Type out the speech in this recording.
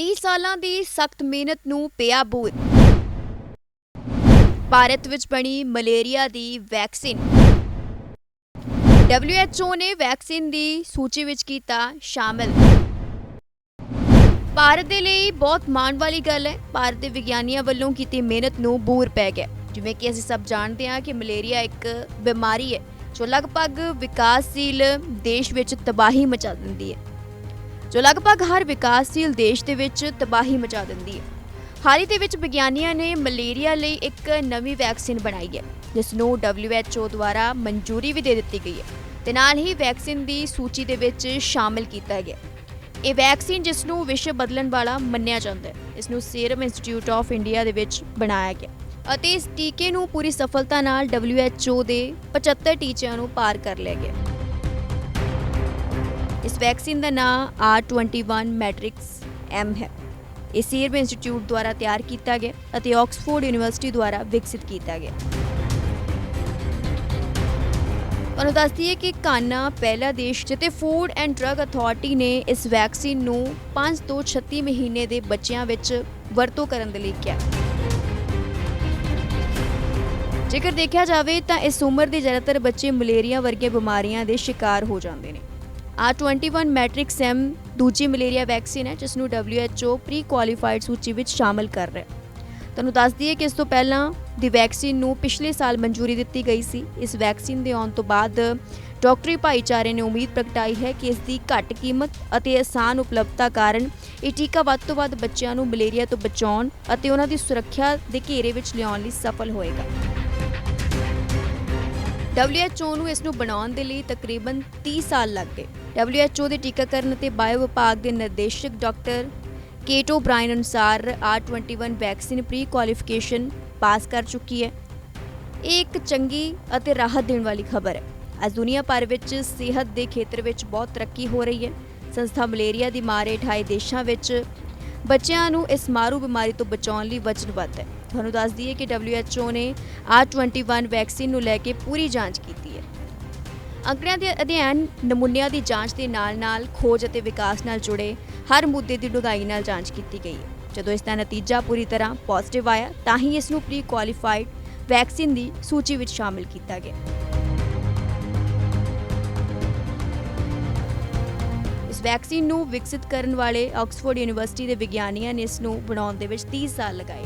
30 ਸਾਲਾਂ ਦੀ ਸਖਤ ਮਿਹਨਤ ਨੂੰ ਪਿਆ ਬੂਰ। ਭਾਰਤ ਵਿੱਚ ਬਣੀ ਮਲੇਰੀਆ ਦੀ ਵੈਕਸੀਨ। WHO ਨੇ ਵੈਕਸੀਨ ਦੀ ਸੂਚੀ ਵਿੱਚ ਕੀਤਾ ਸ਼ਾਮਲ। ਭਾਰਤ ਦੇ ਲਈ ਬਹੁਤ ਮਾਣ ਵਾਲੀ ਗੱਲ ਹੈ, ਭਾਰਤ ਦੇ ਵਿਗਿਆਨੀਆਂ ਵੱਲੋਂ ਕੀਤੀ ਮਿਹਨਤ ਨੂੰ ਬੂਰ ਪੈ ਗਿਆ। ਜਿਵੇਂ ਕਿ ਅਸੀਂ ਸਭ ਜਾਣਦੇ ਹਾਂ ਕਿ ਮਲੇਰੀਆ ਇੱਕ ਬਿਮਾਰੀ ਹੈ, ਜੋ ਲਗਭਗ ਵਿਕਾਸਸ਼ੀਲ ਦੇਸ਼ ਵਿੱਚ ਤਬਾਹੀ ਮਚਾ ਦਿੰਦੀ ਹੈ। ਜੋ ਲਗਭਗ ਹਰ ਵਿਕਾਸਸ਼ੀਲ ਦੇਸ਼ ਦੇ ਵਿੱਚ ਤਬਾਹੀ ਮਚਾ ਦਿੰਦੀ ਹੈ। ਹਾਲ ਹੀ ਦੇ ਵਿੱਚ ਵਿਗਿਆਨੀਆਂ ਨੇ ਮਲੇਰੀਆ ਲਈ ਇੱਕ ਨਵੀਂ ਵੈਕਸੀਨ ਬਣਾਈ ਹੈ, ਜਿਸ ਨੂੰ WHO ਦੁਆਰਾ ਮਨਜ਼ੂਰੀ ਵੀ ਦੇ ਦਿੱਤੀ ਗਈ ਹੈ ਤੇ ਨਾਲ ਹੀ ਵੈਕਸੀਨ ਦੀ ਸੂਚੀ ਦੇ ਵਿੱਚ ਸ਼ਾਮਿਲ ਕੀਤਾ ਗਿਆ ਇਹ ਵੈਕਸੀਨ ਜਿਸ ਨੂੰ ਵਿਸ਼ਵ ਬਦਲਣ ਵਾਲਾ ਮੰਨਿਆ ਜਾਂਦਾ ਹੈ, ਇਸ ਨੂੰ ਸੀਰਮ ਇੰਸਟੀਚਿਊਟ ਆਫ ਇੰਡੀਆ ਦੇ ਵਿੱਚ ਬਣਾਇਆ ਗਿਆ ਅਤੇ ਇਸ ਟੀਕੇ ਨੂੰ ਪੂਰੀ ਸਫਲਤਾ ਨਾਲ WHO ਦੇ 75 ਟੀਚਿਆਂ ਨੂੰ ਪਾਰ ਕਰ ਲਿਆ ਗਿਆ ਇਸ ਵੈਕਸੀਨ ਦਾ ਨਾਮ R21 ਮੈਟ੍ਰਿਕਸ M ਹੈ। ਇਹ ਸੀਰਮ ਇੰਸਟੀਚਿਊਟ ਦੁਆਰਾ ਤਿਆਰ ਕੀਤਾ ਗਿਆ ਅਤੇ ਆਕਸਫੋਰਡ ਯੂਨੀਵਰਸਿਟੀ ਦੁਆਰਾ ਵਿਕਸਿਤ ਕੀਤਾ ਗਿਆ। ਤੁਹਾਨੂੰ ਦੱਸਦੀ ਦਈਏ ਕਿ ਕਾਨਾ ਪਹਿਲਾ ਦੇਸ਼ ਜਿੱਥੇ ਫੂਡ ਐਂਡ ਡਰੱਗ ਅਥਾਰਟੀ ਨੇ ਇਸ ਵੈਕਸੀਨ ਨੂੰ 5 ਤੋਂ 36 ਮਹੀਨੇ ਦੇ ਬੱਚਿਆਂ ਵਿੱਚ ਵਰਤੋਂ ਕਰਨ ਦੇ ਲਈ ਕਿਹਾ। ਜੇਕਰ ਦੇਖਿਆ ਜਾਵੇ ਤਾਂ ਇਸ ਉਮਰ ਦੇ ਜ਼ਿਆਦਾਤਰ ਬੱਚੇ ਮਲੇਰੀਆ ਵਰਗੀਆਂ ਬਿਮਾਰੀਆਂ ਦੇ ਸ਼ਿਕਾਰ ਹੋ ਜਾਂਦੇ ਨੇ। R21 ਮੈਟ੍ਰਿਕਸ M ਦੂਜੀ ਮਲੇਰੀਆ ਵੈਕਸੀਨ ਹੈ ਜਿਸ ਨੂੰ WHO ਪ੍ਰੀ ਕੁਆਲੀਫਾਈਡ ਸੂਚੀ ਵਿੱਚ ਸ਼ਾਮਲ ਕਰ ਰਿਹਾ ਹੈ। ਤੁਹਾਨੂੰ ਦੱਸ ਦਈਏ ਕਿ ਇਸ ਤੋਂ ਪਹਿਲਾਂ ਦੀ ਵੈਕਸੀਨ ਨੂੰ ਪਿਛਲੇ ਸਾਲ ਮਨਜ਼ੂਰੀ ਦਿੱਤੀ ਗਈ ਸੀ। ਇਸ ਵੈਕਸੀਨ ਦੇ ਆਉਣ ਤੋਂ ਬਾਅਦ ਡਾਕਟਰੀ ਭਾਈਚਾਰੇ ਨੇ ਉਮੀਦ ਪ੍ਰਗਟਾਈ ਹੈ ਕਿ ਇਸ ਦੀ ਘੱਟ ਕੀਮਤ ਅਤੇ ਆਸਾਨ ਉਪਲਬਧਤਾ ਕਾਰਨ ਇਹ ਟੀਕਾ ਵੱਧ ਤੋਂ ਵੱਧ ਬੱਚਿਆਂ ਨੂੰ ਮਲੇਰੀਆ ਤੋਂ ਬਚਾਉਣ ਅਤੇ ਉਹਨਾਂ ਦੀ ਸੁਰੱਖਿਆ ਦੇ ਘੇਰੇ ਵਿੱਚ ਲਿਆਉਣ ਲਈ ਸਫਲ ਹੋਏਗਾ। WHO ਨੂੰ ਇਸ ਨੂੰ ਬਣਾਉਣ ਦੇ ਲਈ ਤਕਰੀਬਨ 30 ਸਾਲ ਲੱਗ ਗਏ। WHO ਦੇ ਟੀਕਾਕਰਨ ਅਤੇ ਬਾਇਓ ਵਿਭਾਗ ਦੇ ਨਿਰਦੇਸ਼ਕ ਡਾਕਟਰ ਕੇਟੋ ਬ੍ਰਾਇਨ ਅਨੁਸਾਰ R21 ਵੈਕਸੀਨ ਪ੍ਰੀ ਕੁਆਲੀਫਿਕੇਸ਼ਨ ਪਾਸ ਕਰ ਚੁੱਕੀ ਹੈ। ਇਹ ਇੱਕ ਚੰਗੀ ਅਤੇ ਰਾਹਤ ਦੇਣ ਵਾਲੀ ਖਬਰ ਹੈ। ਅੱਜ ਦੁਨੀਆ ਭਰ ਵਿੱਚ ਸਿਹਤ ਦੇ ਖੇਤਰ ਵਿੱਚ ਬਹੁਤ ਤਰੱਕੀ ਹੋ ਰਹੀ ਹੈ। ਸੰਸਥਾ ਮਲੇਰੀਆ ਦੀ ਮਾਰ ਹੇਠ ਦੇਸ਼ਾਂ ਵਿੱਚ ਬੱਚਿਆਂ ਨੂੰ ਇਸ ਮਾਰੂ ਬਿਮਾਰੀ ਤੋਂ ਬਚਾਉਣ ਲਈ ਵਚਨਬੱਧ ਹੈ। ਤੁਹਾਨੂੰ ਦੱਸ ਦਈਏ ਕਿ WHO ਨੇ R21 ਵੈਕਸੀਨ ਨੂੰ ਲੈ ਕੇ ਪੂਰੀ ਜਾਂਚ ਕੀਤੀ ਅੰਕੜਿਆਂ ਦੇ ਅਧਿਐਨ ਨਮੂਨਿਆਂ ਦੀ ਜਾਂਚ ਦੇ ਨਾਲ-ਨਾਲ ਖੋਜ ਅਤੇ ਵਿਕਾਸ ਨਾਲ ਜੁੜੇ ਹਰ ਮੁੱਦੇ ਦੀ ਡੂੰਘਾਈ ਨਾਲ ਜਾਂਚ ਕੀਤੀ ਗਈ ਹੈ। ਜਦੋਂ ਇਸ ਦਾ ਨਤੀਜਾ ਪੂਰੀ ਤਰ੍ਹਾਂ ਪੋਜ਼ਿਟਿਵ ਆਇਆ, ਤਾਂ ਹੀ ਇਸ ਨੂੰ ਪ੍ਰੀ ਕੁਆਲੀਫਾਈਡ ਵੈਕਸੀਨ ਦੀ ਸੂਚੀ ਵਿੱਚ ਸ਼ਾਮਿਲ ਕੀਤਾ ਗਿਆ। ਇਸ ਵੈਕਸੀਨ ਨੂੰ ਵਿਕਸਿਤ ਕਰਨ ਵਾਲੇ ਆਕਸਫੋਰਡ ਯੂਨੀਵਰਸਿਟੀ ਦੇ ਵਿਗਿਆਨੀਆਂ ਨੇ ਇਸ ਨੂੰ ਬਣਾਉਣ ਦੇ ਵਿੱਚ 30 ਸਾਲ ਲਗਾਏ